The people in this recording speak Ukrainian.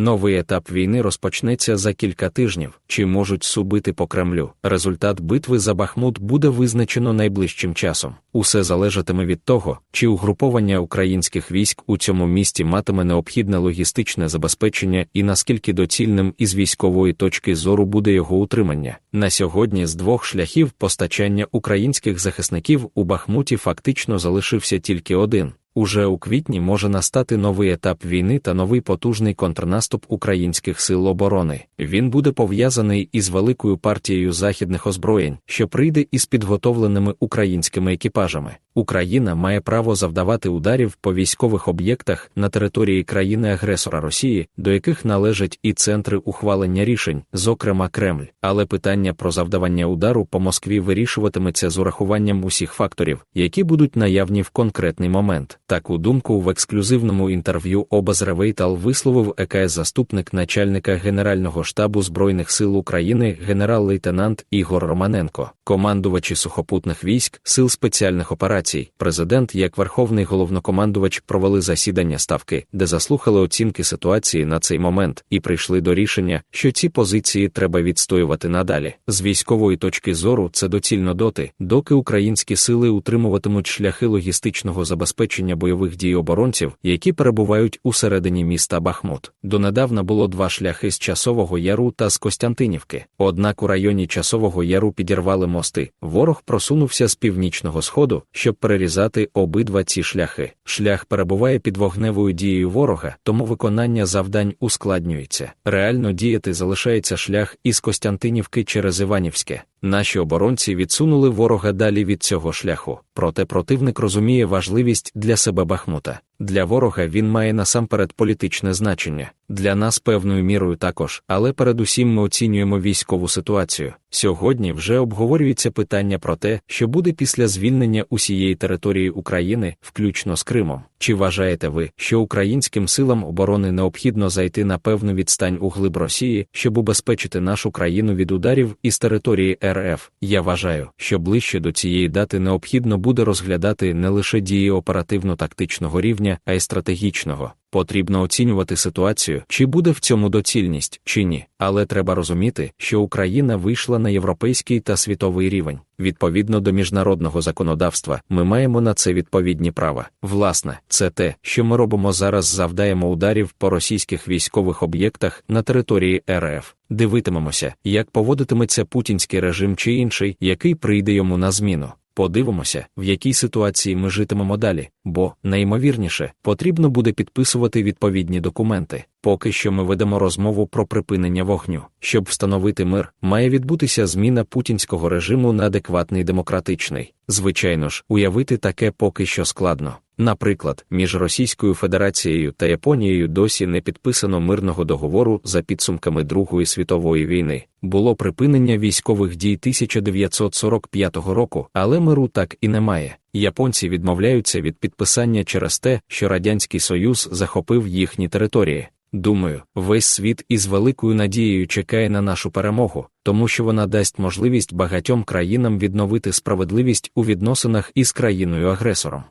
Новий етап війни розпочнеться за кілька тижнів, чи можуть субити по Кремлю. Результат битви за Бахмут буде визначено найближчим часом. Усе залежатиме від того, чи угруповання українських військ у цьому місті матиме необхідне логістичне забезпечення і наскільки доцільним із військової точки зору буде його утримання. На сьогодні з двох шляхів постачання українських захисників у Бахмуті фактично залишився тільки один. Уже у квітні може настати новий етап війни та новий потужний контрнаступ українських сил оборони. Він буде пов'язаний із великою партією західних озброєнь, що прийде із підготовленими українськими екіпажами. Україна має право завдавати ударів по військових об'єктах на території країни-агресора Росії, до яких належать і центри ухвалення рішень, зокрема Кремль. Але питання про завдавання удару по Москві вирішуватиметься з урахуванням усіх факторів, які будуть наявні в конкретний момент. Таку думку в ексклюзивному інтерв'ю Обазревейтал висловив ЕКС заступник начальника Генерального штабу Збройних сил України генерал-лейтенант Ігор Романенко, командувачі сухопутних військ, сил спеціальних операцій. Президент, як верховний головнокомандувач, провели засідання ставки, де заслухали оцінки ситуації на цей момент і прийшли до рішення, що ці позиції треба відстоювати надалі. З військової точки зору це доцільно доти, доки українські сили утримуватимуть шляхи логістичного забезпечення бойових дій оборонців, які перебувають у середині міста Бахмут. Донедавна було два шляхи з Часового Яру та з Костянтинівки. Однак у районі Часового Яру підірвали мости. Ворог просунувся з північного сходу, щоб перерізати обидва ці шляхи. Шлях перебуває під вогневою дією ворога, тому виконання завдань ускладнюється. Реально діяти залишається шлях із Костянтинівки через Іванівське. Наші оборонці відсунули ворога далі від цього шляху, проте противник розуміє важливість для себе Бахмута. Для ворога він має насамперед політичне значення, для нас певною мірою також, але передусім ми оцінюємо військову ситуацію. Сьогодні вже обговорюється питання про те, що буде після звільнення усієї території України, включно з Кримом. Чи вважаєте ви, що українським силам оборони необхідно зайти на певну відстань у глиб Росії, щоб убезпечити нашу країну від ударів із території РФ? Я вважаю, що ближче до цієї дати необхідно буде розглядати не лише дії оперативно-тактичного рівня, а й стратегічного. Потрібно оцінювати ситуацію, чи буде в цьому доцільність, чи ні. Але треба розуміти, що Україна вийшла на європейський та світовий рівень. Відповідно до міжнародного законодавства, ми маємо на це відповідні права. Власне, це те, що ми робимо зараз, завдаємо ударів по російських військових об'єктах на території РФ. Дивитимемося, як поводитиметься путінський режим чи інший, який прийде йому на зміну. Подивимося, в якій ситуації ми житимемо далі, бо, найімовірніше, потрібно буде підписувати відповідні документи. Поки що ми ведемо розмову про припинення вогню. Щоб встановити мир, має відбутися зміна путінського режиму на адекватний демократичний. Звичайно ж, уявити таке поки що складно. Наприклад, між Російською Федерацією та Японією досі не підписано мирного договору за підсумками Другої світової війни. Було припинення військових дій 1945 року, але миру так і немає. Японці відмовляються від підписання через те, що Радянський Союз захопив їхні території. Думаю, весь світ із великою надією чекає на нашу перемогу, тому що вона дасть можливість багатьом країнам відновити справедливість у відносинах із країною-агресором.